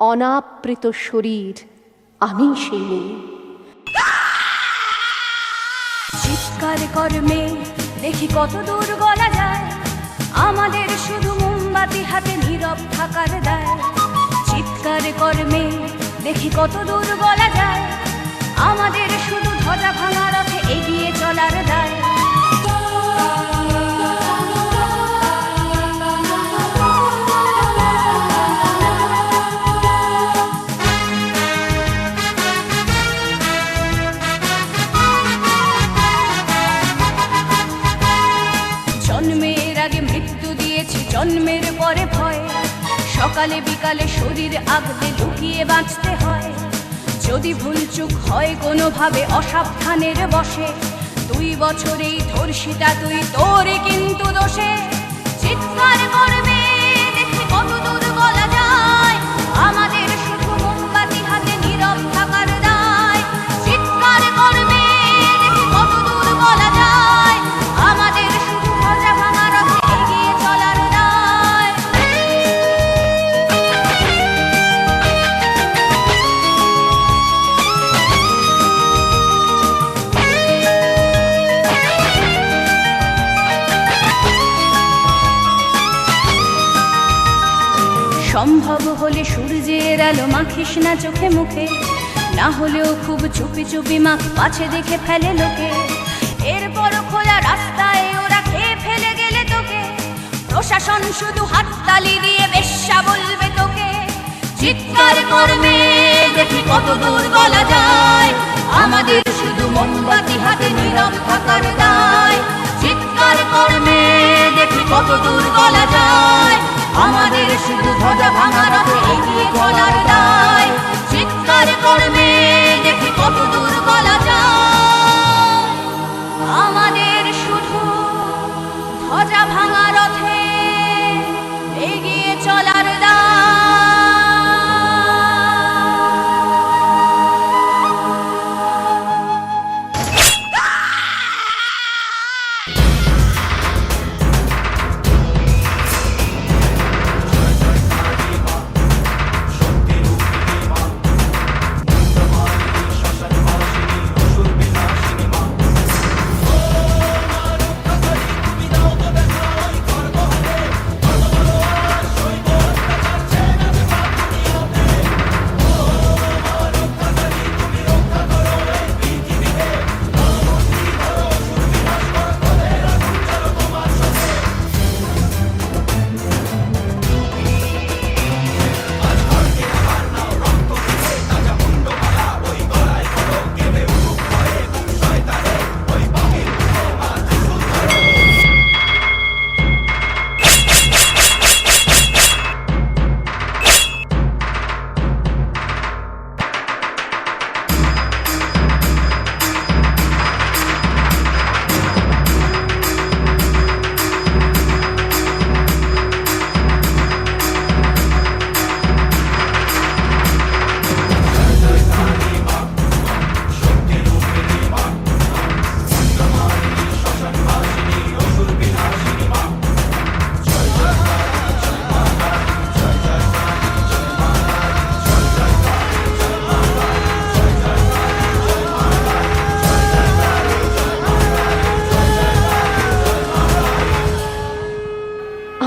অনাবৃত শরীর, আমি সেই মেয়ে। চিৎকার কর্মে দেখি কত দূর গলা যায়। আমাদের শুধু মোমবাতি হাতে নীরব থাকার দায়। চিৎকার কর্মে দেখি কত দূর গলা যায়। আমাদের শুধু ধ্বজা ভাঙা রথে এগিয়ে সকালে বিকালে শরীর আগলে ঢুকিয়ে বাঁচতে হয়। যদি ভুলচুক হয় কোনোভাবে অসাবধানের বসে দুই বছরেই ধর্ষিতা তুই তোরে কিন্তু দোষে সম্ভব হলে সূর্যের আলো মাখিস না চোখে মুখে। না হলেও খুব চুপি চুপি মাখ পাছে দেখে ফেলে লোকে। এরপর খোলা রাস্তায় ওরা খেয়ে ফেলে গেলে তোকে। প্রশাসন শুধু হাততালি দিয়ে বেশ্যা বলবে তোকে। চিৎকার করবে দেখি কত দূর বলা যায়। আমাদের শুধু মোমবাতি হাতে নীরব থাকার দায়। চিৎকার করবে দেখি কত দূর বলা যায়। শুধু ধ্বজা ভাঙা রথে এগিয়ে চলার দায়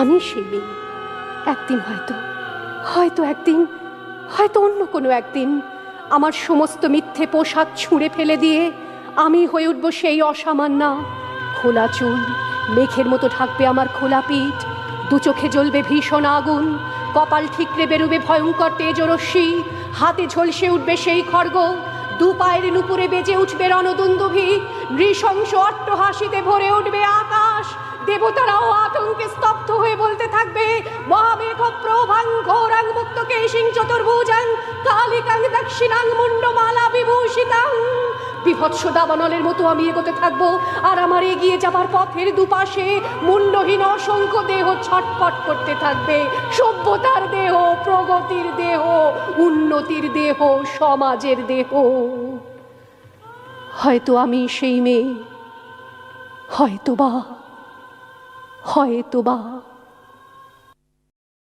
আমি সেই মেয়ে। একদিন হয়তো হয়তো একদিন, হয়তো অন্য কোনো একদিন আমার সমস্ত মিথ্যে পোশাক ছুঁড়ে ফেলে দিয়ে আমি হয়ে উঠব সেই অসামান্যা খোলা চুল, মেঘের মতো ঢাকবে আমার খোলা পিঠ, দু চোখে জ্বলবে ভীষণ আগুন, কপাল ঠিকরে বেরোবে ভয়ঙ্কর তেজরশ্মি, হাতে ঝলসে উঠবে সেই খড়গ দু পায়ের নুপুরে বেজে উঠবে রণদুন্দুভি, নৃশংস অট্টহাসিতে ভরে উঠবে আকাশ, দেবতারাও আতঙ্কে দক্ষিণাং মুন্ডমালা বিভূষিতাং। বিভৎস দাবানলের মতো আমি এগোতে থাকব, আর আমার এগিয়ে যাবার পথের দুপাশে মুন্ডহীন অসংখ্য দেহ ছটফট করতে থাকবে। সভ্যতার দেহ, প্রগতির দেহ, উন্নতির দেহ, সমাজের দেহ। হয়তো আমি সেই মেয়ে হয়তো বা হয়তো বা